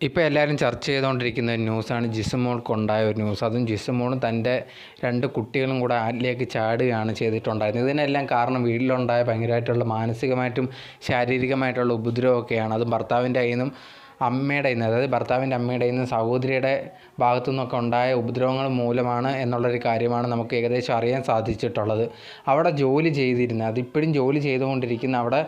ഇപ്പോൾ എല്ലാവരും ചർച്ച ചെയ്തുകൊണ്ടിരിക്കുന്ന ഒരു ന്യൂസാണ് ജിസുമോൾക്കുണ്ടായ ഒരു ന്യൂസ്. അതും ജിസുമോളും തന്റെ രണ്ട് കുട്ടികളും കൂടെ ആറ്റിലേക്ക് ചാടുകയാണ് ചെയ്തിട്ടുണ്ടായിരുന്നത്. ഇതിനെല്ലാം കാരണം വീട്ടിലുണ്ടായ ഭയങ്കരമായിട്ടുള്ള മാനസികമായിട്ടും ശാരീരികമായിട്ടുള്ള ഉപദ്രവമൊക്കെയാണ്. അതും ഭർത്താവിന്റെ കയ്യിൽ നിന്നും അമ്മയുടെ നിന്ന് അതായത് ഭർത്താവിന്റെ അമ്മയുടെ നിന്ന് സഹോദരിയുടെ ഭാഗത്തു നിന്നൊക്കെ ഉണ്ടായ ഉപദ്രവങ്ങൾ മൂലമാണ് എന്നുള്ളൊരു കാര്യമാണ് നമുക്ക് ഏകദേശം അറിയാൻ സാധിച്ചിട്ടുള്ളത്. അവിടെ ജോലി ചെയ്തിരുന്ന അതിപ്പോഴും ജോലി ചെയ്തുകൊണ്ടിരിക്കുന്ന അവിടെ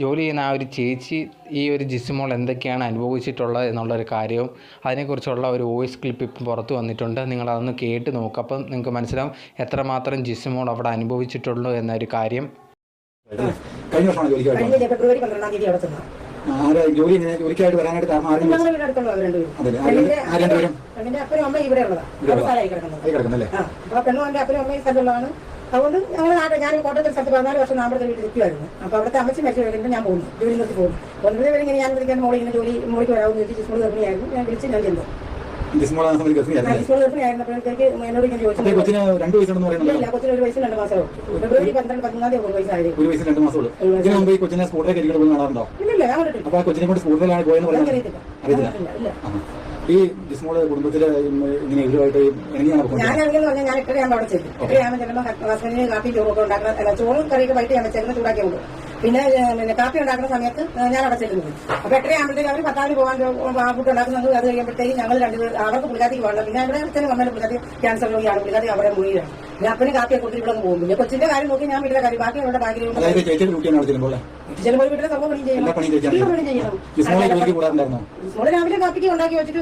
ജോലി ചെയ്യുന്ന ആ ഒരു ചേച്ചി ഈ ഒരു ജിസ്മോൾ എന്തൊക്കെയാണ് അനുഭവിച്ചിട്ടുള്ളത് എന്നുള്ളൊരു കാര്യവും അതിനെക്കുറിച്ചുള്ള ഒരു വോയിസ് ക്ലിപ്പ് ഇപ്പം പുറത്ത് വന്നിട്ടുണ്ട്. നിങ്ങളതൊന്ന് കേട്ട് നോക്കുക അപ്പം നിങ്ങൾക്ക് മനസ്സിലാവും എത്രമാത്രം ജിസ്മോൾ അവിടെ അനുഭവിച്ചിട്ടുള്ളൂ എന്നൊരു കാര്യം. കഴിഞ്ഞ വർഷമാണ് ജോലിക്കായിട്ട് ഫെബ്രുവരി പന്ത്രണ്ടാം തീയതി അവിടെ ചെന്നു. ആരാ ജോലി ഇങ്ങനെ ജോലിക്കായിട്ട് വരാനായിട്ട് കാരണം ആരും രണ്ടുപേരും. ഇവിടെ കിടക്കുന്നല്ലേ? അപ്പനും അമ്മയും സ്ഥലമുള്ളതാണ് അതുകൊണ്ട് ഞങ്ങൾ നാട്ടിൽ ഞാൻ കോട്ടയത്തിൽ സ്ഥലത്ത് പതിനാല് വർഷം നമ്മുടെ വീട്ടിൽ നിൽക്കുമായിരുന്നു അപ്പൊ അവിടുത്തെ അമ്മച്ചി മരിച്ചു കഴിയുമ്പോൾ ഞാൻ പോകുന്നു. ജോലി നിർത്തി പോകുന്നു. ഒന്നര പേര് ഇങ്ങനെ ഞാൻ വിളിക്കാൻ മോളി ഇങ്ങനെ ജോലി മോളിക്ക് വരാമെന്ന് ചോദിച്ചു സ്കൂൾ ഗർഭിണിയായിരുന്നു. ഞാൻ വിളിച്ച് ഞാൻ ചെന്നു ഗർഭിണിയായിരുന്നപ്പോഴത്തേക്ക് എന്നോട് ഇങ്ങനെ ചോദിച്ചു. ഇല്ല കൊച്ചിന് ഒരു വയസ്സും രണ്ട് മാസമോ ഫെബ്രുവരി പന്ത്രണ്ട് തീയതി ഒരു വയസ്സായത് ഒരു രണ്ട് മാസമുള്ളൂ ഇതിന് മുമ്പ് ഈ കൊച്ചിനെ സ്കൂട്ടറിലേക്ക് ഇരിക്കുന്ന പോയി കാണാറുണ്ടോ? ഇല്ലില്ല ഞാൻ കണ്ടിട്ടില്ല. അപ്പൊ ആ കൊച്ചിനെ കൊണ്ട് സ്കൂട്ടറിലാണ് പോയെന്ന് അറിയത്തില്ല. അറിയത്തില്ല. ഇല്ല. ഈ ജിസ്മോളെ കുടുംബത്തിലെ ഇങ്ങനെ ഇവരുമായിട്ട് എങ്ങനെയാണ് ഞാൻ എട്ടരയാകുമ്പോൾ അവിടെ ചെല്ലും. എട്ടരയാകുമ്പോൾ ചെല്ലുമ്പോൾ ഹസ്ബൻഡിന് കാപ്പി ചോറൊക്കെ ഉണ്ടാക്കുന്ന ചോറും കറിയൊക്കെ വൈകിട്ട് ഞാൻ വെച്ചേക്കുന്ന ചൂടാക്കി കൊണ്ടു പിന്നെ പിന്നെ കാപ്പി ഉണ്ടാക്കുന്ന സമയത്ത് ഞാൻ അവിടെ ചെല്ലുന്നത് അപ്പൊ എട്ടരയാകുമ്പോഴത്തേക്ക് അവർ പത്താമത് പോകാൻ ഫുഡ് ഉണ്ടാക്കുന്നത് അത് കഴിയുമ്പോഴത്തേക്ക് ഞങ്ങൾ രണ്ടുപേർ അവർക്ക് പുള്ളിക്കാത്തേക്ക് പോകണം പിന്നെ അവിടെ അച്ഛനും അമ്മയുടെ പുള്ളിക്കാത്തി ക്യാൻസർ രോഗിയാണ് പുള്ളിക്കാത്തി അവിടെ മുറിയിലാണ് പിന്നെ അപ്പന് കാപ്പിയെ കൊടുത്തിട്ട് ഇവിടെ പോകും. പിന്നെ കൊച്ചിന്റെ കാര്യം നോക്കി ഞാൻ വീട്ടിലെ കാര്യം. ബാക്കി അവരുടെ ബാക്കി രാവിലെ കാപ്പിക്ക് ഉണ്ടാക്കി വെച്ചിട്ട്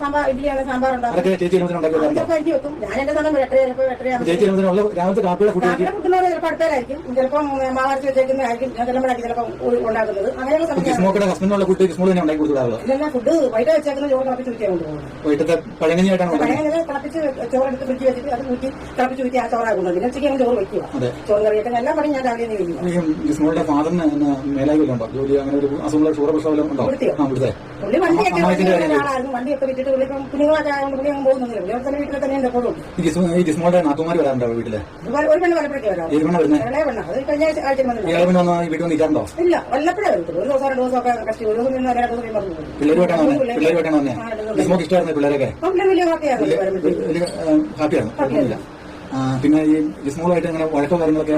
സാമ്പാർ ഇഡ്ഡലിയാണ് സാമ്പാർ ഉണ്ടാക്കും ഞാൻ എന്റെ അടുത്തേരായിരിക്കും ചിലപ്പം മാവാർച്ച് വെച്ചേക്കുന്നതായിരിക്കും ഞാൻ ഉണ്ടാക്കുന്നത്. അങ്ങനെയുള്ള ഫുഡ് വൈകിട്ട് വെച്ചേക്കുന്ന ചോറ് തിളപ്പിച്ച് ഊറ്റിയാണ് കൊണ്ടുപോകുന്നത്. ചോറെടുത്ത് ഫ്രിഡ്ജ് വെച്ചിട്ട് അത് ഊറ്റി തിളപ്പിച്ച് ഊറ്റി ആ ചോറാകുന്നത് പിന്നെ ഉച്ചയ്ക്ക് ഞാൻ ചോറ് ചോറ് കറിയൊക്കെ എല്ലാ പണിയും ഞാൻ രാവിലെ ഡിസ്മോളുടെ ഫാദറിന് മേലായി ഉണ്ടോ ജോലി അങ്ങനെ ഒരു അസുഖമുള്ള ഷുഗർ പ്രശ്നം ഉണ്ടോ? പുള്ളി വണ്ടിയൊക്കെ വിറ്റിട്ട് കുഞ്ഞുങ്ങളൊക്കെ പുള്ളി അങ്ങ് പോകുന്നില്ല പുള്ളി അവിടെ തന്നെ വീട്ടിൽ തന്നെ എപ്പോഴും ഈ ഡിസ്മോളുടെ നാത്തുമാർ വരാറുണ്ടോ വീട്ടിൽ? ഒരു പെണ്ണ് വലപ്പോഴേക്ക് വരാം. പെണ്ണ വരുന്നത് ഇളയ പെണ്ണ അത് കഴിഞ്ഞ ആഴ്ച ഏഴ് പെണ്ണ് വന്നാൽ ഈ വീട്ടിൽ നിൽക്കാറുണ്ടോ? ഇല്ല. വല്ലപ്പോഴേ വരത്തുള്ളൂ. ഒരു ദിവസം രണ്ട് ദിവസമൊക്കെ കഷ്ടി ഒരു ദിവസം നിന്ന് രണ്ട് ദിവസം പറഞ്ഞു പോകും പിള്ളേരുമായിട്ടാണ് വന്നത് പിള്ളേരുമായിട്ടാണ് വന്നത് ഡിസ്മോക്ക് ഇഷ്ടമായിരുന്നു പിള്ളേരൊക്കെ? വലിയ ഹാപ്പിയാണ് ആ, പിന്നെ ഈ ഡിസ്മോളായിട്ട് അങ്ങനെ വഴക്കോ കാര്യങ്ങളൊക്കെ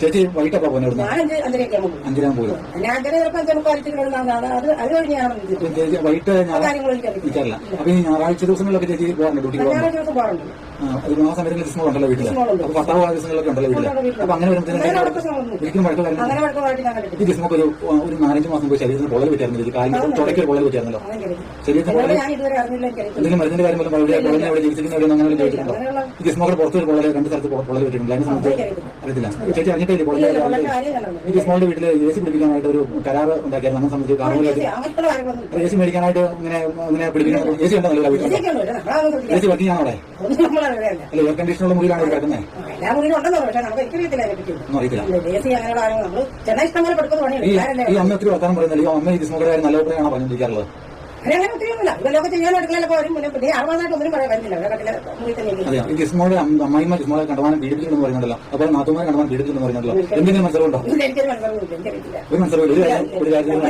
ചേച്ചി വൈകിട്ടപ്പോ പോകുന്നത് ഇവിടുന്ന്? ഞാൻ അഞ്ച് അഞ്ചരയൊക്കെ ആകുമ്പോൾ അഞ്ചിനാൻ പോയി ഞാൻ അഞ്ചര ചിലപ്പോൾ അഞ്ചേ മുക്കാലിച്ച് കിടന്നാണ് അത് അത് അത് കഴിഞ്ഞ് ഞാൻ വിളിച്ചിട്ട് ചേച്ചി വൈകിട്ട് അപ്പൊ ഈ ഞായറാഴ്ച ദിവസങ്ങളിലൊക്കെ ചേച്ചി പോകാറുണ്ട് ഡ്യൂട്ടിക്ക് ദിവസം പോകാറുണ്ട്. ആ, അത് ആ സമയത്ത് ഡിസ്മോൾ ഉണ്ടല്ലോ വീട്ടിൽ. അപ്പൊ ഭർത്താവ് ആ ദിവസങ്ങളിലൊക്കെ ഉണ്ടല്ലോ വീട്ടിൽ. അപ്പൊ അങ്ങനെ അവിടെ വരുമ്പോഴത്തേക്കും. ഒരിക്കലും വഴക്കോ ഈ കണ്ടിട്ടില്ല ഒരു ഒരു നാലഞ്ച് മാസം പോയി ശരീരത്തിന് പൊള്ളൽ പറ്റിയായിരുന്നു. ഇത് കാലിന് തുടക്കി ഒരു പൊള്ളൽ പറ്റിയായിരുന്നല്ലോ. ശരീരത്തിന് പൊള്ളൽ എന്തെങ്കിലും മരുന്നിന്റെ കാര്യം പോലും എവിടെ പൊള്ളലിനെ അവിടെ ജീവിച്ചിരിക്കുന്നവരും അങ്ങനെ ചോദിച്ചിട്ടുണ്ടോ ഈ ഈ ഡിസ്മോക്കിന്റെ പുറത്ത് ഒരു പൊള്ളൽ രണ്ട് സ്ഥലത്ത് പൊള്ളൽ പറ്റിയിട്ടുണ്ട് സമയത്ത് സംബന്ധിച്ച് അറിയത്തില്ല. ചേച്ചി അറിഞ്ഞിട്ടില്ല പൊള്ളൽ ഈ ഡിസ്മോളുടെ വീട്ടിൽ എ സി പിടിപ്പിക്കാനായിട്ട് ഒരു കരാറ് ഉണ്ടാക്കിയായിരുന്നു. അങ്ങനെ സംബന്ധിച്ച് കാര്യങ്ങളൊന്നും എ സി മേടിക്കാനായിട്ട് ഇങ്ങനെ ഇങ്ങനെ പിടിപ്പിക്കാൻ എ സി ഉണ്ടല്ലോ വീട്ടിൽ എ സി വർക്കിംഗ് ആണോ അവിടെ? എയർ കണ്ടീഷനുള്ള മുറിയിലാണ് കിടക്കുന്നത് എല്ലാ മുറിയിലും ഉണ്ടെന്നോ പക്ഷേ നമുക്ക് എനിക്കറിയത്തില്ല അങ്ങനെയുള്ള കാര്യങ്ങൾ നമ്മൾ ചെന്നൈ ഇഷ്ടം പോലെ പഠിക്കുന്ന ഈ അമ്മ ഒത്തിരി വർത്താനം പറയുന്നില്ല ഈ അമ്മ ഈ ഡിസ്മോക്കറെ കാര്യം നല്ല അഭിപ്രായമാണോ പറഞ്ഞിരിക്കാറുള്ളത് അമ്മായിമ്മ ഡിസ്മോളെ കണ്ടമാനം പീഡിപ്പിച്ചിട്ടുണ്ടെന്ന് പറയുന്നുണ്ടല്ലോ അപ്പോൾ നാത്തുമാരെ കണ്ടമാനം പീഡിപ്പിക്കുന്നു പറയുന്നുണ്ടല്ലോ എന്തെങ്കിലും മനസ്സിലുണ്ടോ ഒരു മനസ്സിലാവില്ല ഒരു കാര്യം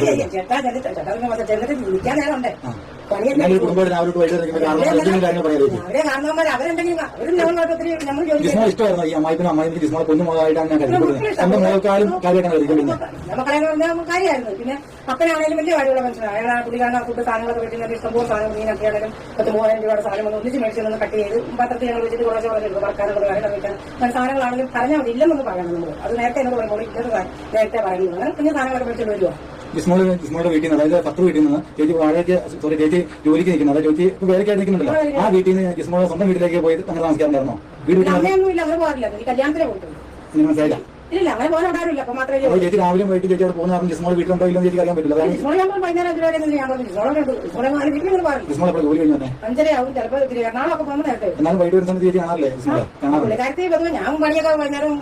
കുടുംബമായിട്ട് രാവിലെ വൈകിട്ട് ഡിസ്മോൾ ഇഷ്ടമായിരുന്നു? ഈ അമ്മായിപ്പിനും അമ്മായിപ്പിനും ഡിസ്മോളെ പൊന്നു മുഖമായിട്ടാണ് ഞാൻ കരുതുന്നത് എന്റെ മുഖക്കാലും കാര്യമായിട്ടാണ് കരുതിക്കുന്നത് കാര്യമായിരുന്നു. പിന്നെ അപ്പനാണെങ്കിലും വലിയ കാര്യമുള്ള മനുഷ്യനാണ് അയാൾ ആ പുള്ളിക്കാരൻ ഫുഡ് സാധനങ്ങളൊക്കെ ഇഷ്ടംപോലെ സാധനം മീനൊക്കെ ആണെങ്കിലും പത്ത് മൂവായിരം രൂപയുടെ സാധനം ഒന്ന് ഒന്നിച്ച് മേടിച്ച് നിന്ന് കട്ട് ചെയ്ത് പത്രത്തിൽ ഞങ്ങൾ വെച്ചിട്ട് കുറച്ച് കുറച്ച് വർക്കാനൊക്കെ കാര്യം വെക്കാൻ. അങ്ങനെ സാധനങ്ങളാണെങ്കിലും പറഞ്ഞാൽ മതി. ഇല്ലെന്നൊന്ന് പറയണം നമ്മൾ അത് നേരത്തെ എന്നോട് പറയുമ്പോൾ കാര്യം നേരത്തെ പറയുന്നത്. കുഞ്ഞു സാധനങ്ങളൊക്കെ മേടിച്ചിട്ട് വരുവാ? ഡിസ്മോൾ ഡിസ്മോളുടെ വീട്ടിൽ നിന്ന് അതായത് പത്ത് വീട്ടിൽ നിന്ന് ചേച്ചി വാഴയ്ക്ക് സോറി ചേച്ചി ജോലിക്ക് നിൽക്കുന്നത് അതായത് ചേച്ചി ഇപ്പൊ വേലക്കായിട്ട് നിൽക്കുന്നുണ്ടല്ലോ ആ വീട്ടിൽ നിന്ന് ഡിസ്മോളെ സ്വന്തം വീട്ടിലേക്ക് പോയി അങ്ങനെ താമസിക്കാറുണ്ടായിരുന്നോ? വീട് മനസ്സിലായില്ല. ഇല്ല അങ്ങനെ പോകാൻ ഉണ്ടാവില്ല അപ്പൊ മാത്രമേ അപ്പോൾ ചേച്ചി രാവിലെ വൈകിട്ട് ചേച്ചി അവിടെ പോകുന്ന. കാരണം ഡിസ്മോൾ വീട്ടിലുണ്ടോ ഇല്ലെന്ന് ചേച്ചി അറിയാൻ പറ്റില്ല. ജിസ്മോൾ ഇസ്മോളെ വൈകുന്നേരം അഞ്ചു വരെ ഞാൻ നാല് വീട്ടിൽ അപ്പോൾ ജോലി കഴിഞ്ഞു അഞ്ചരയാവും ചിലപ്പോൾ ഇത്തിരി എറണാകുളമൊക്കെ പോകുന്ന നേരത്തെ. എന്നാലും വൈകിട്ട് വരുന്ന ചേച്ചി കാണാറില്ലേ? പുള്ളിക്കാരത്തി ഞാൻ പണിയൊക്കെ വൈകുന്നേരം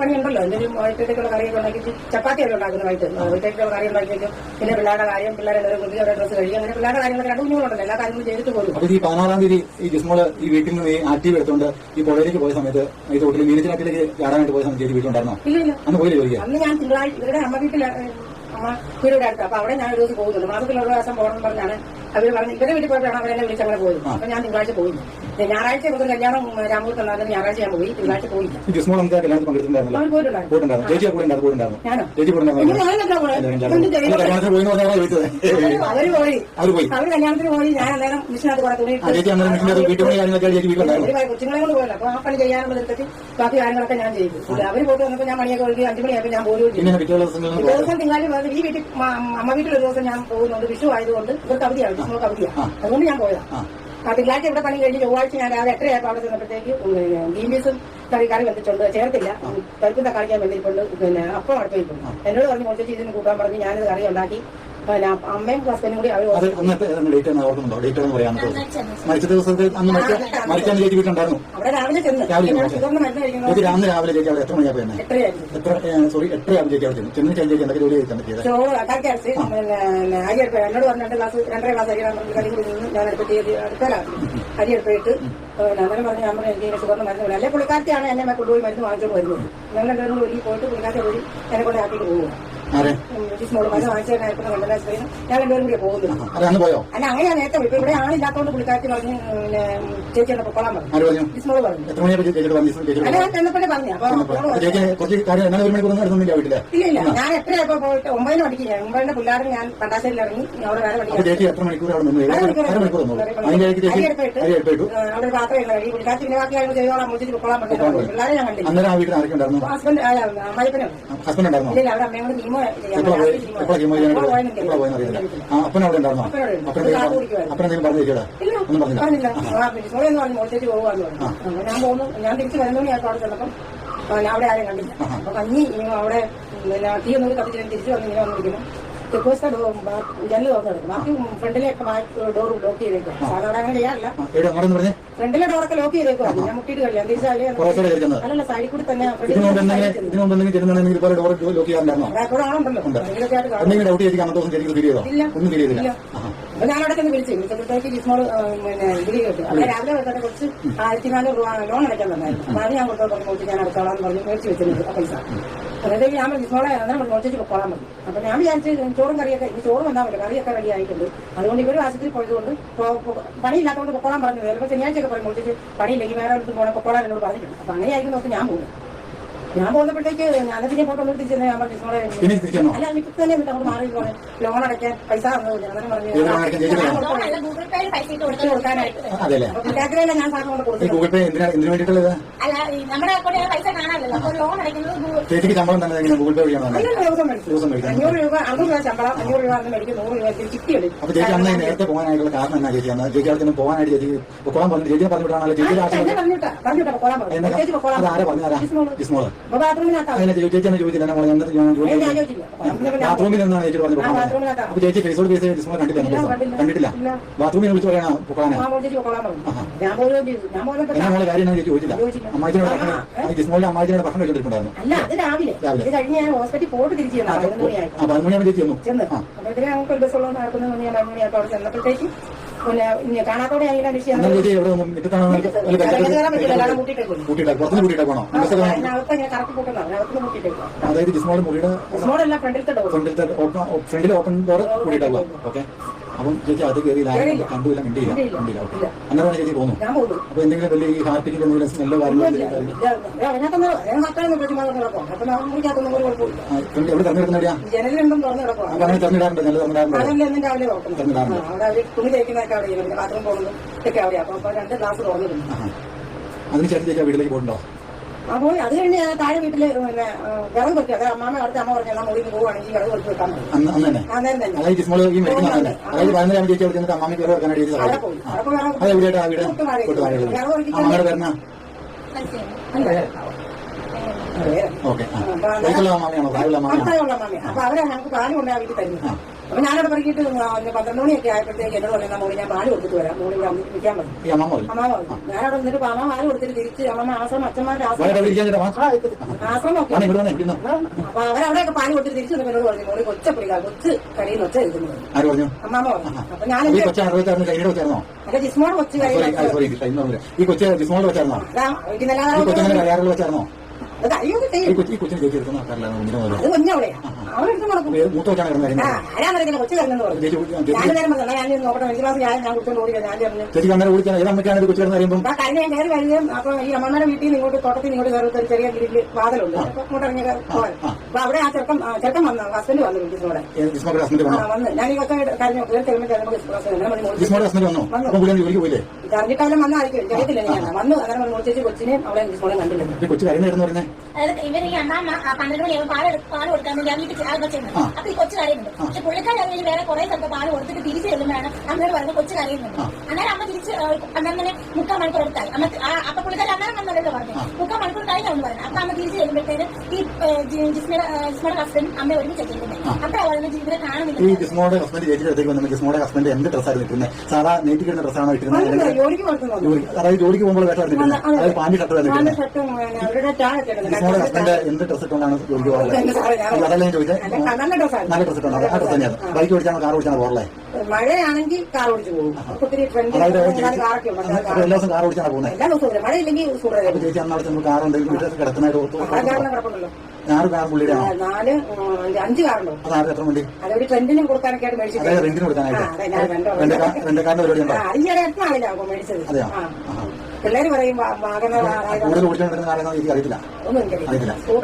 പണി ഉണ്ടല്ലോ. ഒരു വൈകിട്ടേക്കുള്ള കറിയൊക്കെ ഉണ്ടാക്കി ചപ്പാത്തി ഒക്കെ ഉണ്ടാക്കുന്ന വൈകിട്ട്. വൈകിട്ടേക്കുള്ള കറി ഉണ്ടാക്കി പിന്നെ പിള്ളേരുടെ കാര്യം പിള്ളേരെ എല്ലാവരും കുട്ടി അവരുടെ ഡ്രസ്സ് കഴിയും അങ്ങനെ പിള്ളേരുടെ കാര്യങ്ങൾ രണ്ടു എല്ലാ കാര്യങ്ങളും ചെയ്തിട്ട് പോകും അപ്പോൾ ഈ പതിനാറാം തീയതി ഈ ജിസ്മോൾ ഈ വീട്ടിൽ നിന്ന് ഈ ആക്റ്റീവ് എടുത്തുകൊണ്ട് ഈ പുഴയിലേക്ക് പോയ സമയത്ത് ഈ തോട്ടിൽ മീനച്ചിനാട്ടിലേക്ക് ചാടാനായിട്ട് പോയ സമയത്ത് ചേച്ചി വീട്ടിലുണ്ടായിരുന്നോ? അന്ന് പോയില്ലേ ജോലിക്ക്? അന്ന് ഞാൻ തിങ്കളാഴ്ച ഇവരുടെ അമ്മ വീട്ടിലാണ് അമ്മ വീടിവിടെ അടുത്ത് അപ്പൊ അവിടെ ഞാൻ ഒരു ദിവസം പോകുന്നുണ്ട്. മാസത്തിൽ ഒരു ദിവസം പോകണം പറഞ്ഞാണ് അവർ പറഞ്ഞു ഇവരെ വീട്ടിൽ പോയപ്പോഴാണ് അവരെന്നെ വിളിച്ച് അങ്ങനെ പോയി അപ്പൊ ഞാൻ തിങ്കളാഴ്ച പോയി ഞായറാഴ്ച മുതൽ കല്യാണം രാമൂർത്ത് ഉണ്ടായിരുന്നു ഞായറാഴ്ച ഞാൻ പോയി. തിങ്കളാഴ്ച പോയില്ല. ജിസ്മോൾ നമുക്ക് കല്യാണത്തിൽ പോയിട്ടുണ്ടായിരുന്നു. ചേച്ചി കൂടെ ഉണ്ടായിരുന്നു ചേച്ചി കൂടെ അവർ പോയി അവർ പോയി. അവർ കല്യാണത്തിന് പോയി. ഞാൻ അന്നേരം മിഷനകത്ത് കുറെ തുണി കൊച്ചുങ്ങളെ കൊണ്ട് പോയല്ലോ. അപ്പൊ ആ പണി ചെയ്യാനുള്ള നിർത്തി ബാക്കി കാര്യങ്ങളൊക്കെ ഞാൻ ചെയ്തു. അവർ പോയിട്ട് വന്നപ്പോ ഞാൻ മണിയൊക്കെ ഒഴുകി അഞ്ചു മണിയായപ്പോ ഞാൻ പോലും ദിവസം തിങ്കളാഴ്ച പോയത് ഈ വീട്ടിൽ അമ്മ വീട്ടിൽ ഒരു ദിവസം ഞാൻ പോകുന്നുണ്ട്. വിഷു ആയതുകൊണ്ട് ഇവർക്ക് അവധിയാണ് വിഷ്ണുക്ക് അവധിയാണ് അതുകൊണ്ട് ഞാൻ പോയതാ. ആ. ആ. തിങ്കളാഴ്ച ഇവിടെ പണി കഴിഞ്ഞ് ചൊവ്വാഴ്ച ഞാൻ രാവിലെ എട്ടരയായപ്പോൾ അവിടെ ചെന്നപ്പോഴത്തേക്ക് ബീൻ പീസും കറി കറി വെച്ചിട്ടുണ്ട് ചേർത്തില്ല. പരിപ്പും തക്കാളിക്കാൻ വേണ്ടിയിട്ടുണ്ട്. പിന്നെ അപ്പം അടുപ്പിട്ടുണ്ട് എന്നോട് പറഞ്ഞു കുറച്ച് ഇതിന് കൂട്ടാൻ പറഞ്ഞ് ഞാനിത് കറി ഉണ്ടാക്കി അമ്മയും ഹസ്ബൻഡും കൂടി അവർ അത് അന്നത്തെ ഡേറ്റ് ആണ് ഓർക്കുന്നുണ്ടോ? ഡേറ്റ് ഒന്ന് പറയാൻ മരിച്ച ദിവസത്തെ അന്ന് മരിച്ച മരിക്കാൻ ചേച്ചി വീട്ടിലുണ്ടായിരുന്നു. അവിടെ രാവിലെ ചെന്ന്. രാവിലെ ചേച്ചി രാവിലെ രാവിലെ ചേച്ചി അവിടെ എത്ര മണിയാ പോയെന്നെ എട്ടരയായിരുന്നു. എത്ര സോറി എത്രയാണ് ചേച്ചി അവിടെ ചെന്നു. ചെന്ന് ചേച്ചി എന്തൊക്കെ ജോലി ചെയ്താൽ എടുപ്പ് എന്നോട് പറഞ്ഞ രണ്ട് ഗ്ലാസ് രണ്ടര അരി നമ്മൾ കറി കൂടി നിന്ന് ഞാൻ എടുത്തിട്ട് അടുക്കലാണ് അരി പിന്നെ അങ്ങനെ പറഞ്ഞ് ഞാൻ പറഞ്ഞു എനിക്ക് സുഖം മരുന്ന് അല്ലെ പുള്ളിക്കാരത്തെയാണ് എന്നെ കൊണ്ടുപോയി മരുന്ന് വാങ്ങിച്ചോണ്ട് വരുന്നത്. ഞങ്ങൾ രണ്ടുപേരും പോയിട്ട് പുള്ളിക്കാരത്തെ വഴി എന്നെ കൊണ്ട് ആക്കിയിട്ട് പോകുക അന്ന് പോയോ? അല്ല അങ്ങനെ നേരത്തെ ഇവിടെ പുള്ളിക്കാരത്തി പറഞ്ഞ് പിന്നെ ചേച്ചി എന്നെ പൊക്കോളാൻ പറഞ്ഞു. ആര് പറഞ്ഞു? ജിസ്മോൾ എത്ര മണിയാ ചേച്ചിയോട് പറഞ്ഞു ചേച്ചിയോട് അല്ല ഞാൻ ചെന്നപ്പോഴേ പറഞ്ഞു. അപ്പൊ പറഞ്ഞു ചേച്ചി കുറച്ച് കാര്യം ഒരു മണിക്കൂർ നടന്നില്ല വീട്ടിൽ. ഇല്ല ഇല്ല. ഞാൻ പോയിട്ട്? ഒമ്പതിന് ഞാൻ ഒമ്പതിന്റെ പിള്ളേരും ഞാൻ പട്ടാശ്ശേരിയിൽ ഇറങ്ങി. അവിടെ വേറെ ചേച്ചി എത്ര മണിക്കൂർ അവിടെ നിന്ന്? അര മണിക്കൂർ. നിന്നു അതിന്റെ ഇടയ്ക്ക് ചേച്ചി അരി എടുപ്പിട്ടു അവിടെ പാത്രം ഇല്ല ഈ പുള്ളിക്കാരത്തി പിന്നെ ബാക്കി കാര്യങ്ങൾ ചെയ്തോളാം. മുച്ചിട്ട് പൊക്കോളാൻ പറ്റില്ല പിള്ളേരെ ഞാൻ കണ്ടില്ല. അന്നേരം ആ വീട്ടിൽ ആരൊക്കെ ഉണ്ടായിരുന്നു? ഹസ്ബൻഡ് അമ്മായിപ്പനും ഹസ്ബൻഡ് ഉണ്ടായിരുന്നു? ഇല്ല അവിടെ അമ്മയും കൂടെ നീമോ ചെയ്യാൻ എപ്പോഴാണ് രാത്രി ചെയ്യാനായിട്ട് എപ്പോഴാണ് പോയെന്ന് അറിയില്ല ആ അപ്പൻ അവിടെ ഉണ്ടായിരുന്നോ? കാപ്പ് അപ്പനെന്തെങ്കിലും പറഞ്ഞു? ചേച്ചിയോട് ഒന്നും പറഞ്ഞില്ല. ഞാൻ പോകുന്നു. ഞാൻ തിരിച്ച് ഞാൻ അവിടെ ചെന്നപ്പം. ഞാൻ അവിടെ ആരെയും കണ്ടില്ല. അപ്പൊ കഞ്ഞി അവിടെ പിന്നെ തീ ഒന്നും കത്തിച്ച് തിരിച്ചു വന്ന് ഇങ്ങനെ വന്നിരിക്കുന്നു. തെക്കോസ്ത ജനൽ തുറന്നു കിടക്കും ബാക്കി ഫ്രണ്ടിലേക്ക് ഡോർ ലോക്ക് ചെയ്തേക്കും സാധാരണ അങ്ങനെ ചെയ്യാറില്ല. ഫ്രണ്ടിലെ ഡോറൊക്കെ ലോക്ക് ചെയ്തേക്കും ഞാൻ മുട്ടിയിട്ട് പുറത്തോടെ ചേർക്കുന്നത് അല്ലല്ല സൈഡിൽ കൂടി തന്നെ ഇല്ല. അപ്പൊ ഞാൻ അവിടെ ചെന്ന് വിളിച്ചു. വിളിച്ചപ്പോഴത്തേക്ക് ജിസ്മോൾ പിന്നെ ഇതിൽ കേട്ടു അവിടെ രാവിലെ വെച്ചിട്ട് കുറച്ച് ആയിരത്തി രൂപ ലോൺ അടയ്ക്കാൻ തന്നായിരുന്നു. അപ്പൊ അത് ഞാൻ കൊടുത്തോ പറഞ്ഞു ഞാൻ അടച്ചോളാം പറഞ്ഞു മേടിച്ചു മേടിച്ച് പൈസ. എന്നിട്ട് ഞാൻ പറഞ്ഞു അങ്ങനെ നോക്കിച്ച് പൊക്കോളാൻ മതി അപ്പൊ ഞാൻ വിചാരിച്ചു ചോറും കറിയൊക്കെ ഇനി ചോറും വന്നാൽ മതി. കറിയൊക്കെ റെഡി ആയിട്ടുണ്ട്. അതുകൊണ്ട് ഇവർ ആശുപത്രി പോയതുകൊണ്ട് പണിയില്ലാത്തതുകൊണ്ട് പൊക്കോളാൻ പറഞ്ഞു. ചിലപ്പോൾ ശനിയാഴ്ചയൊക്കെ പറയും നോക്കിച്ച് പണിയില്ലെങ്കിൽ വേറെ അടുത്ത് പോകണം പൊക്കോളാൻ എന്നോട് പറഞ്ഞിട്ടുണ്ട്. അപ്പൊ അങ്ങനെയായിരിക്കും നോക്കി ഞാൻ പോകും ഞാൻ പോകുന്നപ്പോഴത്തേക്ക് ഞാൻ പിന്നെ ഫോട്ടോ ഒന്ന് തിരിച്ചു ഞാൻ പറഞ്ഞു തിരിച്ചെന്നോ അല്ല എനിക്ക് തന്നെ എന്നിട്ട് അങ്ങോട്ട് മാറി പോണേ ലോൺ അടയ്ക്കാൻ പൈസ തന്നില്ല അങ്ങനെ പറഞ്ഞു. ഏത് ലോൺ അടയ്ക്കാൻ? ചേച്ചി ഞാൻ തന്നോ? ഗൂഗിൾ പേയിൽ പൈസ ഇട്ട് കൊടുത്ത് കൊടുക്കാനായിട്ട്. അതെല്ലേ അപ്പൊ ഞാൻ സാറിന് കൊണ്ട് ഈ കൊടുത്തു ഗൂഗിൾ പേ എന്തിനാ എന്തിനു വേണ്ടിയിട്ടുള്ളത്? അല്ല ഈ നമ്മുടെ അക്കൗണ്ടിൽ പൈസ കാണാമല്ലോ അപ്പോൾ ലോൺ അടയ്ക്കുന്നത് ഗൂഗിൾ ചേച്ചിക്ക് ശമ്പളം തന്നെ എങ്ങനെ ഗൂഗിൾ പേ വഴിയാണോ തന്നെ അയ്യോ ദിവസം മേടിച്ചു. മേടിച്ചു. അഞ്ഞൂറ് രൂപ അറുപത് രൂപ ശമ്പളം അഞ്ഞൂറ് രൂപ അന്ന് മേടിക്കും. നൂറ് രൂപ ഇതിൽ ചിട്ടി എടുക്കും അപ്പൊ ചേച്ചി അന്ന് നേരത്തെ പോകാനായിട്ടുള്ള കാരണം എന്നാ ചേച്ചി അന്ന്? ചേച്ചി അവിടെ ചെന്ന് പോകാനായിട്ട് ചേച്ചി പൊക്കോളാൻ പറഞ്ഞു ചേച്ചിയെ പറഞ്ഞു വിടാണല്ലോ ചേച്ചിയുടെ എന്നെ ആശയം പറഞ്ഞിട്ടാ പറഞ്ഞിട്ടാ പൊക്കോളാൻ പറഞ്ഞു. ചേച്ചി പൊക്കോളാൻ അത് ആരാ പറഞ്ഞു. ആരാ? ജിസ്മോൾ. ജിസ്മോൾ. ബാത്റൂമിൽ നിന്നാണ് ചേച്ചി പറഞ്ഞു അപ്പൊ ചേച്ചി ഫേസോട് ഫേസ് ജിസ്മോളെ കണ്ടില്ല. കണ്ടിട്ടില്ല. ബാത്റൂമിൽ വിളിച്ചു പറയാനാ പൊക്കോളാനാ എന്നാ മോളെ കാര്യം ചേച്ചി ചോദിച്ചില്ല. അമ്മായിച്ചിനോട് ഭക്ഷണം ഈ ജിസ്മോളിന്റെ അമ്മായിച്ചിനോട് ഭക്ഷണം അത് രാവിലെ. പതിനൊന്ന് മണിയാകുമ്പോൾ ചേച്ചി വന്നു ചെന്നപ്പോഴത്തേക്ക് പിന്നെ കാണാത്തോടെ അതായത് ജിസ്മോളുടെ മുറിയുടെ ഫ്രണ്ടിലത്തെ ഓപ്പൺ ഫ്രണ്ടിൽ ഓപ്പൺ ഡോർ കൂടിയിട്ടാ പോവാ ഓക്കെ അപ്പം ചേച്ചി അത് കയറി. കണ്ടുമില്ല മിണ്ടിയില്ല. മിണ്ടിയില്ല. അങ്ങനെ ചേച്ചി പോന്നു അപ്പൊ എന്തെങ്കിലും വലിയ ഈ ഹാർട്ടിക്ക് എന്തെങ്കിലും സ്മെല്ലോ എവിടെ തെരഞ്ഞെടുക്കുന്ന എവിടെയാ ജനലിലുണ്ടും തുറന്ന് അങ്ങനെ തെരഞ്ഞെടുക്കാറുണ്ട്. നല്ല തെരഞ്ഞെടുക്കാറുണ്ട്. ആഹാ. അതിന് ചേട്ടൻ ചേച്ചി വീട്ടിലേക്ക് പോയിട്ടുണ്ടോ? പോയി അത് കഴിഞ്ഞ് താഴെ വീട്ടിൽ പിന്നെ വിറക് വെക്കുക അത് അമ്മാമ അവിടുത്തെ അമ്മ പറഞ്ഞു എല്ലാം മുറിയിൽ പോവുകയാണെങ്കിൽ വിറക് വെച്ച് വെക്കാൻ അന്നേരം തന്നെ അപ്പൊ അവരെ ഞങ്ങൾക്ക് പാൽ കൊണ്ടാ വീട്ടിൽ തരുന്നു. അപ്പൊ ഞാനവിടെ പറഞ്ഞിട്ട് പന്ത്രണ്ട് മണിയൊക്കെ ആയപ്പോഴത്തേക്ക് എന്നോട് പറഞ്ഞാൽ മോളി ഞാൻ പാൽ കൊടുത്തിട്ട് വരാം. മോളി ഇവിടെ വിളിക്കാൻ മതി അമ്മാവ പറഞ്ഞു. ഞാനവിടെ വന്നിട്ട് അമ്മ പാൽ കൊടുത്തിട്ട് തിരിച്ച് അമ്മ ആശ്രമം അച്ഛന്മാരുടെ ആശ്രമം. ആശ്രമം ഒക്കെ അപ്പൊ അവരവിടെയൊക്കെ പാൽ കൊടുത്തിട്ട് തിരിച്ചു എന്നോട് പറഞ്ഞു മോളി കൊച്ച പിടിക്കുക കൊച്ച് കരയിൽ ഒച്ച എഴുതുന്നത് പറഞ്ഞു? അമ്മാമ പറഞ്ഞു. അപ്പൊ ഞാൻ ഈ എന്റെ ജിസ്മോട് കൊച്ചു ടൈം ഈ കൊച്ചു ജിസ്മോട് വെച്ചായിരുന്നോ ഈ കൊച്ചു. വെച്ചായിരുന്നോ ചേച്ചി അന്നേരം വിളിക്കാൻ ഏത് അമ്മയ്ക്കാണ് ഇത് കൊച്ചു കിടന്ന് അറിയുമ്പോൾ കഴിഞ്ഞ ഞാൻ കയറി വരികയും അപ്പൊ ഈ അമ്മമ്മയുടെ വീട്ടിൽ നിന്ന് ഇങ്ങോട്ട് തോട്ടത്തിൽ ഇങ്ങോട്ട് കയറി ഒരു ചെറിയ വീട്ടിൽ വാതിലുണ്ട്. അപ്പൊ ഇങ്ങോട്ട് ഇറങ്ങി പോകാൻ. അപ്പൊ അവിടെ ആ ചെറുക്കം ആ, ചെറുക്കം വന്നു. ഹസ്ബൻഡ് വന്നു ജിസ്മോടെ വന്നു. ഞാൻ ഈ കൊച്ച കരഞ്ഞു. കയറി എക്സ്പ്രസ് ജിസ്മോടെ ഹസ്ബൻഡ് വന്നു. വന്നു. ജോലിക്ക് പോയില്ലേ? കറങ്ങിട്ടാലും വന്നായിരിക്കും എനിക്കറിയത്തില്ല ഞാൻ വന്നു. അങ്ങനെ മോളിച്ചേച്ചി കൊച്ചിനെ അവളെ ഡിസ്മോളെ കണ്ടില്ല. ഈ കൊച്ചു കരുന്നായിരുന്നു പറഞ്ഞേ? അതായത് ഇവർ ഈ അമ്മാമ്മ ആ പന്ത്രണ്ട് മണിയാകുമ്പോൾ പാൽ പാൽ പാൽ കൊടുക്കാൻ വേണ്ടി ആ വീട്ടിൽ ആൾ വെച്ചിരുന്നു അപ്പൊ ഈ കൊച്ചു കരയുന്നുണ്ട് പക്ഷെ പുള്ളിക്കാരി അതിന് വേറെ കുറെ സ്ഥലത്ത് പാൽ കൊടുത്തിട്ട് തിരിച്ചു ചെല്ലുമ്പോഴാണ് അമ്മയോട് പറയുന്നത് കൊച്ചു കരയുന്നുണ്ട് അന്നേരം അമ്മ തിരിച്ച് അന്നേരം മുക്കാൽ മണിക്കൂർ എടുത്തായി. അമ്മ അപ്പൊ പുള്ളിക്കാരി അന്നേരം വന്നല്ലോ പറഞ്ഞു. മുക്കാൽ മണിക്കൂർ കഴിഞ്ഞാണ് പറഞ്ഞു അപ്പൊ അമ്മ തിരിച്ചു ചെല്ലുമ്പോഴത്തേന് ഈ ജിസ്മയുടെ ജിസ്മയുടെ ഹസ്ബൻഡ് അമ്മ ഒരുമിച്ച് അപ്പൊ പറയുന്നത് ജീവിതം ഈ ജിസ്മോടെ ഹസ്ബൻഡ് ചേച്ചിയുടെ അടുത്തേക്ക് വന്നപ്പോൾ ജിസ്മോടെ ഹസ്ബൻഡ് എന്ത് ഡ്രസ്സാണ് ഇട്ടിരുന്നത് സാധാ നീട്ടി കിട്ടുന്ന ഡ്രസ്സാണോ ഇട്ടിരുന്നത് അതായത് ജോലിക്ക് പോകുമ്പോൾ അതായത് പാന്റ് ഷർട്ട് അവരുടെ ഹസ്ബൻഡ് എന്ത് ഡ്രസ് ഇട്ടുകൊണ്ടാണ് ജോലിക്ക് പോകുന്നത് അതല്ല ഞാൻ ചോദിച്ചത് നല്ല ഡ്രസ് ഇട്ടുണ്ടോ ആ ഡ്രസ് തന്നെയാണ് ബൈക്ക് ഓടിച്ചാണോ കാർ ഓടിച്ചാണോ പോകല്ലേ മഴയാണെങ്കിൽ കാർ ഓടിച്ചു പോകും എല്ലാ ദിവസം കാർ ഓടിച്ചാണ് പോകുന്നത് എല്ലാ ദിവസവും. മഴയില്ലെങ്കിൽ ചേച്ചി അന്ന് അവിടെ ചെന്ന് കാർ ഉണ്ടെങ്കിൽ കിടക്കുന്നതായിട്ട് ഓർത്തു കാർ പുള്ളിയുടെ ആണോ? നാല് അഞ്ച് കാറുണ്ടോ? അത് ആറ് എത്ര വണ്ടി അതൊരു ട്രെൻഡിനും കൊടുക്കാനൊക്കെ ആയിട്ട് മേടിച്ചിട്ട്. അതായത് റെന്റിന് കൊടുക്കാനായിട്ട്. ആ, അതെ, ഞാൻ രണ്ടോ റെന്റക്കാ- പരിപാടി ഉണ്ടോ? മേടിച്ചത്. അതെയോ? പിള്ളേര് പറയും കൂടുതൽ ഓടിച്ചുകൊണ്ടിരുന്ന എനിക്ക്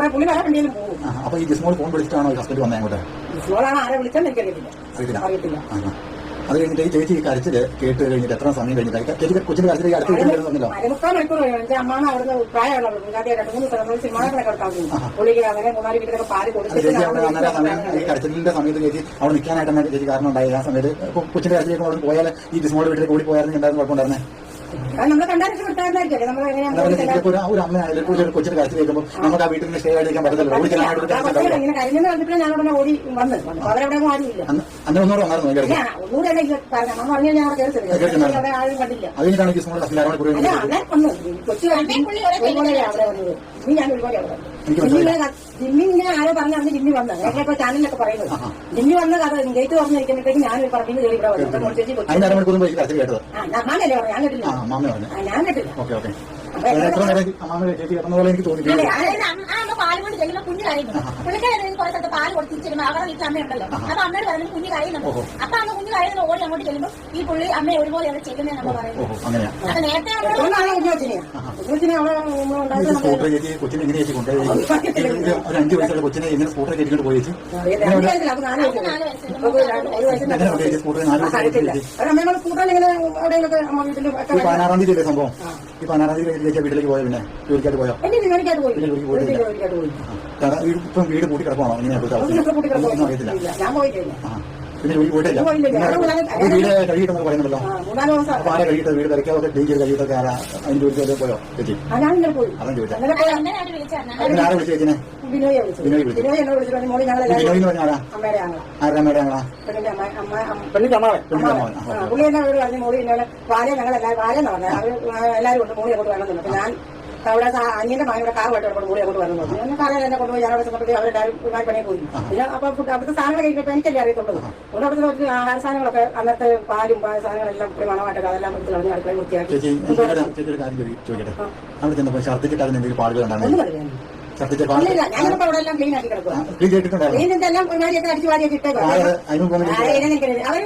പുള്ളി വണ്ടിയിലും പോകും. അപ്പൊ ഈ ജിസ്മോൾ ഫോൺ വിളിച്ചിട്ടാണോ ഹസ്ബൻഡ് വന്നേ അങ്ങോട്ട്? ജിസ്മോളാണ് ആരെ വിളിച്ചാൽ എനിക്കറിയത്തില്ല. അറിയത്തില്ല. അത് കഴിഞ്ഞിട്ട് ഈ ചേച്ചി കരച്ചിൽ കേട്ട് കഴിഞ്ഞിട്ട് എത്ര സമയം കഴിഞ്ഞിട്ട് ചേച്ചി കൊച്ചിന്റെ കരച്ചിലേക്ക് അടുത്ത് മണിക്കൂർ എന്റെ അമ്മാണ് അവിടുന്ന് പ്രായമുള്ള മുൻകാട്ടി രണ്ട് മൂന്ന് സ്ഥലങ്ങളിൽ സിനിമാകളൊക്കെ എടുക്കാൻ പുള്ളിക്ക് അങ്ങനെ മൂന്നാൽ വീട്ടിലൊക്കെ പാൽ അത് ചേച്ചി അവിടെ അന്നേരം സമയം ഈ കരച്ചിലിന്റെ സമയത്ത് ചേച്ചി അവിടെ നിൽക്കാനായിട്ടാണ് ചേച്ചി കാരണം ഉണ്ടായത്. ആ സമയത്ത് കൊച്ചിന്റെ കരച്ചിലേക്ക് അവിടെ പോയാൽ ഈ ജിസ്മോൾ വീട്ടിലേക്ക് കൂടി പോയായിരുന്നു ഉണ്ടായിരുന്നു കുഴപ്പമുണ്ടായിരുന്നേ? ഒരു ഒരു ഒരു കൊച്ചിന്റെ കരച്ചിൽ കേൾക്കുമ്പോൾ നമുക്ക് ആ വീട്ടിൽ നിന്ന് സ്റ്റേ ആയിരിക്കാൻ പറ്റത്തില്ല ഓടി ആരുമില്ല. അന്ന് ഒന്നുകൂടെ വന്നായിരുന്നു അതിന്റെ ഇടയ്ക്ക്. ഞാൻ ഒന്നുകൂടെ അല്ല ഇത് പറഞ്ഞു അമ്മ പറഞ്ഞു ഞാൻ അവിടെ കയറി അവിടെ ആരും കണ്ടില്ല. അത് കഴിഞ്ഞിട്ടാണ് ജിസ്മോൾ ഹസ്ബൻഡ് അവിടെ പോയി അല്ല അന്നേരം വന്നു കൊച്ചു ഒരുപോലെയാണ് അവിടെ വന്നത്. ഇനി ഞാൻ ഒരുപോലെ അവിടെ വന്നു എനിക്ക് ജിമ്മി ഇങ്ങനെ ആരോ പറഞ്ഞ അന്ന് ജിമ്മി വന്നത് ഞങ്ങളിപ്പോ ചാനലിലൊക്കെ പറയുന്നത്. ജിമ്മി വന്ന കഥ ഗേറ്റ് തുറന്നിരിക്കുമ്പോഴത്തേക്ക് ഞാൻ പറമ്പിന് കയറി ഇവിടെ വന്നു. ചേച്ചി അരമണിക്കൂർ ഞാൻ കേട്ടില്ല. ഞാൻ കേട്ടില്ല. ഓക്കെ അപ്പൊ എത്ര നേരം അമ്മാമ ചേച്ചി കിടന്ന പോലെ എനിക്ക് തോന്നി അതെ, അമ്മ ആ അമ്മ പാൽ കൊണ്ട് ചെല്ലുമ്പോൾ കുഞ്ഞ് കരയുന്നു പുള്ളിക്കാരി കുറെ സ്ഥലത്ത് പാൽ കൊടുത്തിരിച്ചിരുന്നു അവരുടെ വീട്ടിൽ അമ്മയുണ്ടല്ലോ. അപ്പൊ അമ്മയോട് പറയുന്നത് കുഞ്ഞ് കരയുന്നുണ്ട്. അപ്പൊ അമ്മ കുഞ്ഞ് ഓടി അങ്ങോട്ട് ചെല്ലുമ്പോൾ ഈ പുള്ളി അമ്മയെ ഒരുപോലെ അവിടെ ചെല്ലുന്നതെന്ന് അമ്മ പറയുന്നു അങ്ങനെയാ. അപ്പൊ നേരത്തെ സ്കൂട്ടർ ചേച്ചി കൊച്ചിനെ എങ്ങനെ ചേച്ചി കൊണ്ടുപോയി. ഒരു അഞ്ച് വയസ്സുള്ള കൊച്ചിനെ എങ്ങനെ സ്കൂട്ടർ കയറ്റിക്കൊണ്ട് പോയി സ്കൂട്ടർ നാല് വയസ്സായി പതിനാറാം തീയതി അല്ലേ സംഭവം ഈ പതിനാറാം തീയതി വീട്ടിലേക്ക് പോയോ പിന്നെ? ജോലിക്കായിട്ട് പോയോ? പിന്നെ ജോലിക്ക് പോയിട്ടില്ല. ഈ ഇപ്പം വീട് കൂട്ടി കിടപ്പാണോ എങ്ങനെയാ ഇപ്പോഴത്തെ അത് അവസ്ഥ? ദിവസം കൂട്ടി ഒന്നും അറിയത്തില്ല. പിന്നെ ജോലി പോയിട്ടില്ല. വീട് കഴിയിട്ടെന്നൊക്കെ പറയുന്നുണ്ടല്ലോ. അപ്പൊ ആരെ കഴിയിട്ട് വീട് തിരക്കാതെ ക്ലീൻ ചെയ്ത് കഴിയിട്ടൊക്കെ ആരാ? അതിന് ജോലിക്ക് പോയോ? ചേച്ചി? അതാണ് ചോദിച്ചത്. ആരെ വിളിച്ചു ചേച്ചിനെ? ബിനോയെ വിളിച്ചു ബിനോയ് വിളിച്ചു. ബിനോയ് എന്നെ വിളിച്ചിട്ട് മോളി ഞങ്ങൾ ഈ ബിനോയ് എന്ന് പറഞ്ഞ ആരാ അമ്മയുടെ ആങ്ങള ആരുടെ അമ്മയുടെ ആങ്ങളാ പെണ്ണിന്റെ അമ്മ അമ്മ അമ്മ. പെണ്ണിന്റെ അമ്മാവൻ. പെണ്ണിന്റെ അമ്മാവൻ. അമ്മാവൻ ആ, പുള്ളി എന്നെ വീട് പറഞ്ഞു മോളി വാല ഞങ്ങൾ എല്ലാവരും വാലെന്ന് പറഞ്ഞത് അവർ എല്ലാവരും കൊണ്ട് മോളി അങ്ങോട്ട് അപ്പൊ ഞാൻ അവിടെ സാ- അനിയന്റെ മകൻ ഇവിടെ കാർ പോയിട്ട് മോളി അങ്ങോട്ട് വരണം എന്ന് പറഞ്ഞു. ഞാൻ കാറിൽ എന്നെ കൊണ്ടുപോയി ഞാൻ അവിടെ ചെന്നപ്പോഴത്തേക്ക് അവരെല്ലാവരും ഒരുപാട് പണിയെ പോയി. പിന്നെ അപ്പൊ ഫുഡ് അവിടുത്തെ സാധനങ്ങൾ കഴിക്കുമ്പോൾ എനിക്കല്ലേ അറിയത്തുള്ളൂ. അതുകൊണ്ട് അവിടുത്തെ കുറച്ച് ആഹാര സാധനങ്ങളൊക്കെ അന്നത്തെ പാലും പാൽ സാധനങ്ങളെല്ലാം ഒരു മണമായിട്ടൊക്കെ അതെല്ലാം എടുത്ത് കളഞ്ഞ് അടുക്കളയിൽ വൃത്തിയാക്കി. ചേച്ചി ചേച്ചിയുടെ ചേച്ചിയുടെ കാര്യം ചോദി- ചോദിക്കട്ടെ. അവിടെ ചെന്നപ്പോൾ ഛർദ്ദിച്ചിട്ട് അതിന് എന്തെങ്കിലും പാടുകൾ ഉണ്ടായിരുന്നു? ക്ലീൻ ചെയ്തിട്ടുണ്ടായിരുന്നു ഇതെല്ലാം ഒരുമാതിരിയൊക്കെ അടിച്ചു വാരിയൊക്കെ അതിന്. അവർ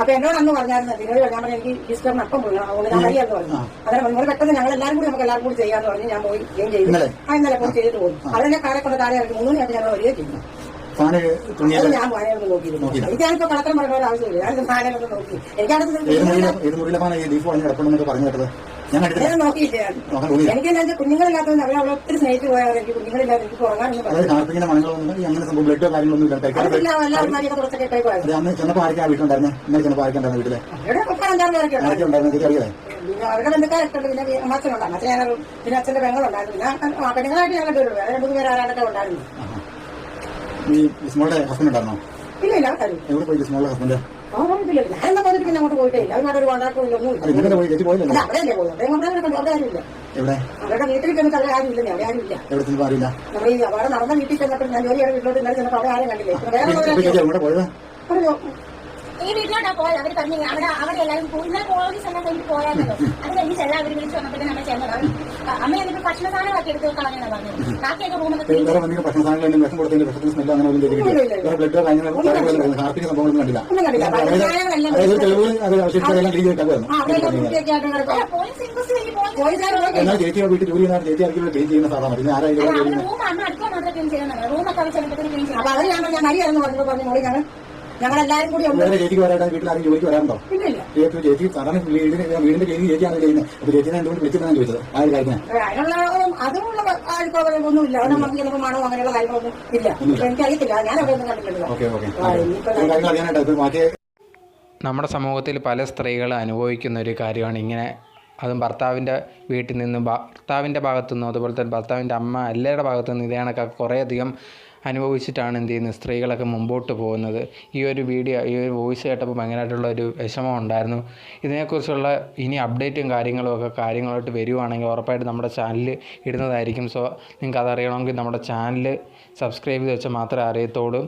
അപ്പൊ എന്നോട് അന്ന് പറഞ്ഞായിരുന്നു ഞാൻ പറഞ്ഞു എനിക്ക് ഡിസ്റ്റർബ് അപ്പം അതുകൊണ്ട് ഞാൻ വരികയെന്ന് പറഞ്ഞു. അങ്ങനെ നിങ്ങൾ പെട്ടെന്ന് ഞങ്ങൾ എല്ലാവരും കൂടി നമുക്ക് എല്ലാവരും കൂടി ചെയ്യാന്ന് പറഞ്ഞു ഞാൻ പോയി ക്ലീൻ ചെയ്തു? ആ ഇന്നലെ പോയി ചെയ്തിട്ട് പോയി. അതിനെ കൊണ്ട് താഴെ ഇറക്കി. മൂന്ന് ഞങ്ങൾ വരികയും കളക്ടർ ഒരു ആവശ്യമില്ല. ഞാൻ വായനൊന്നും നോക്കി. ഏത് ഈ ലീഫ് കിടക്കണമെന്നൊക്കെ പറഞ്ഞു കേട്ടത്? ഞാൻ നോക്കിയില്ല. എനിക്ക് എന്താ വെച്ചാൽ കുഞ്ഞുങ്ങളില്ലാത്തതുകൊണ്ട് അവരെ അവളെ ഒത്തിരി സ്നേഹിച്ചു പോയാൽ എനിക്ക് കുഞ്ഞുങ്ങളില്ലാതെ എനിക്ക് ഉറങ്ങാനൊന്നും അതായത് കാർപ്പിങ്ങിന്റെ മണങ്ങളൊന്നും ഈ അങ്ങനെ സംഭവം ബ്ലഡോ കാര്യങ്ങളൊന്നും ഇല്ല. കഴിക്കാൻ പറ്റില്ല എല്ലാം മരിയൊക്കെ കുറച്ചൊക്കെ ഇട്ടേക്കുമായിരുന്നു അത് അന്ന് ചെന്നപ്പോൾ ആരൊക്കെയാ വീട്ടിലുണ്ടായിരുന്നെ? ഇന്നലെ ചെന്നപ്പോൾ ആരൊക്കെ ഉണ്ടായിരുന്നു വീട്ടിലെ? അവരുടെ കുട്ടികൾ അഞ്ചാറ് പേരൊക്കെ ഉണ്ടായിരുന്നു. ആരൊക്കെ ഉണ്ടായിരുന്നു? എനിക്ക് അറിയാം പിന്നെ അവരുടെ ബന്ധുക്കാരൊക്കെ പിന്നെ അമ്മച്ചനുണ്ട്. അമ്മച്ചൻ ഞാൻ പിന്നെ അച്ഛന്റെ പെങ്ങളുണ്ടായിരുന്നു. പിന്നെ പെണ്ണുങ്ങളായിട്ട് ഞങ്ങൾ പേരുള്ളൂ വേറെ രണ്ടു പേര് ആരാണ്ടൊക്കെ ഉണ്ടായിരുന്നു. ഈ വിസ്മോളുടെ ഹസ്ബൻഡ് ഉണ്ടായിരുന്നോ? ഇല്ല ഇല്ല എവിടെ പോയി വിസ്മോളുടെ ഹസ്ബൻഡ് അവരില്ല ഞാനെന്നാ പോയിട്ട് പിന്നെ അങ്ങോട്ട് പോയിട്ടേ ഇല്ല. അവരുടെ കോണ്ടാക്ടും ഇല്ല. ഒന്നും പോയി ചേച്ചി അല്ല പോയി അവിടെ കൊണ്ടുവരാൻ കണ്ടു അവിടെ ആരുമില്ല. അവരുടെ വീട്ടിൽ ചെന്നിട്ട് അവിടെ ആരും ഇല്ല അവിടെ ആരും ഇല്ല നമ്മൾ ഈ അവിടെ നടന്ന വീട്ടിൽ ചെന്നപ്പോൾ ഞാൻ ജോലിയുടെ വീട്ടിലോട്ട് ഇന്നലെ ചെന്നപ്പോൾ അവിടെ ആരും കണ്ടില്ലേ. വേറെ ഇപ്പൊ ഈ വീട്ടിലോട്ടാ പോയത്. അവർ പറഞ്ഞു അവിടെ അവിടെ എല്ലാവരും ഇന്നലെ പോലീസ് എല്ലാം കഴിഞ്ഞ് പോയാണല്ലോ അത് കഴിഞ്ഞ് ചെല്ലാം അവർ വിളിച്ചു വന്നപ്പോഴത്തേനും അമ്മ ചെന്നത്. അവർ അമ്മ എന്നിട്ട് ഭക്ഷണ സാധനങ്ങളൊക്കെ എടുത്ത് കളഞ്ഞാണ് പറഞ്ഞത് ബാക്കിയൊക്കെ റൂമൊക്കെ ഭക്ഷണ സാധനങ്ങൾ വിഷം കൊടുത്തതിന്റെ വിഷത്തിന് സ്മെല്ല് അങ്ങനെ ഒന്നും ചെയ്തിട്ടില്ല. ബ്ലഡ് കാര്യങ്ങളൊന്നും കാർപ്പിക സംഭവങ്ങളൊന്നും കണ്ടില്ല. അതായത് തെളിവ് അത് അവശേഷിച്ചതെല്ലാം ക്ലീൻ കിടക്കുക പോലീസ് ഇൻക്വസ്റ്റ് കഴിഞ്ഞ് എന്നാൽ ചേച്ചിയുടെ വീട്ടിൽ ജോലി ചെയ്യുന്ന ചേച്ചി ആയിരിക്കും ക്ലീൻ ചെയ്യുന്ന സാധാരണ പിന്നെ ആരാ അല്ല ഇതുപോലെ അവർ ചെയ്യുന്നത്? റൂം അമ്മ അടുക്കള മാത്രമേ ക്ലീൻ ചെയ്യുന്നുണ്ട് റൂമൊക്കെ അവർ ചെന്നപ്പോഴത്തേക്കും ക്ലീൻ അപ്പൊ ചെയ്യണം അവർ ഞാൻ ഞാൻ മരിയാണെന്ന് പറഞ്ഞു പറഞ്ഞു ഞങ്ങൾ ഞങ്ങളെല്ലാരും കൂടി ഉണ്ട് വേറെ ചേച്ചിക്ക് വരാണ്ട് വീട്ടിൽ ആരും ജോലിക്ക് വരാറുണ്ടോ? ഇല്ലില്ല. ചേച്ചി ചേച്ചി സാധാരണ വീടിന് വീടിന്റെ ചേച്ചി ചേച്ചിയാണ് ചെയ്യുന്നത്? അപ്പൊ ചേച്ചിനെ എന്തുകൊണ്ട് വിളിച്ചിട്ടാണ് ചോദിച്ചത്? ആ ഒരു കാര്യത്തിന്. അതിനുള്ള അതിനുള്ള ആൾക്കാരൊന്നും ഇല്ല അവിടെ നമുക്ക് ചിലപ്പോൾ മണോ അങ്ങനെയുള്ള കാര്യങ്ങളൊന്നും ഇല്ല. എനിക്കറിയത്തില്ല. ഞാൻ അവിടെ ഒന്നും കണ്ടിട്ടില്ല ഓക്കെ ഓക്കെ. ആ, ഇനിയിപ്പോ കാര്യങ്ങൾ അറിയാനായിട്ട്. ഇപ്പൊ ബാക്കി നമ്മുടെ സമൂഹത്തിൽ പല സ്ത്രീകൾ അനുഭവിക്കുന്ന ഒരു കാര്യമാണ് ഇങ്ങനെ അതും ഭർത്താവിന്റെ വീട്ടിൽ നിന്നും ഭർത്താവിന്റെ ഭാഗത്തു നിന്നും അതുപോലെ തന്നെ ഭർത്താവിന്റെ അമ്മ എല്ലാവരുടെ ഭാഗത്തു നിന്നും ഇതേ കണക്കൊക്കെ കുറേയധികം അനുഭവിച്ചിട്ടാണ് എന്ത് ചെയ്യുന്നത്? സ്ത്രീകളൊക്കെ മുമ്പോട്ട് പോകുന്നത്. ഈ ഒരു വീഡിയോ ഈ ഒരു വോയിസ് കേട്ടപ്പോൾ ഭയങ്കരമായിട്ടുള്ള ഒരു വിഷമം ഉണ്ടായിരുന്നു. ഇതിനെക്കുറിച്ചുള്ള ഇനി അപ്ഡേറ്റും കാര്യങ്ങളും ഒക്കെ കാര്യങ്ങളായിട്ട് വരുവാണെങ്കിൽ ഉറപ്പായിട്ട് നമ്മുടെ ചാനലിൽ ഇടുന്നതായിരിക്കും. സോ നിങ്ങൾക്ക് അതറിയണമെങ്കിൽ നമ്മുടെ ചാനൽ സബ്സ്ക്രൈബ് ചെയ്ത് വെച്ചാൽ മാത്രമേ അറിയത്തുള്ളൂ.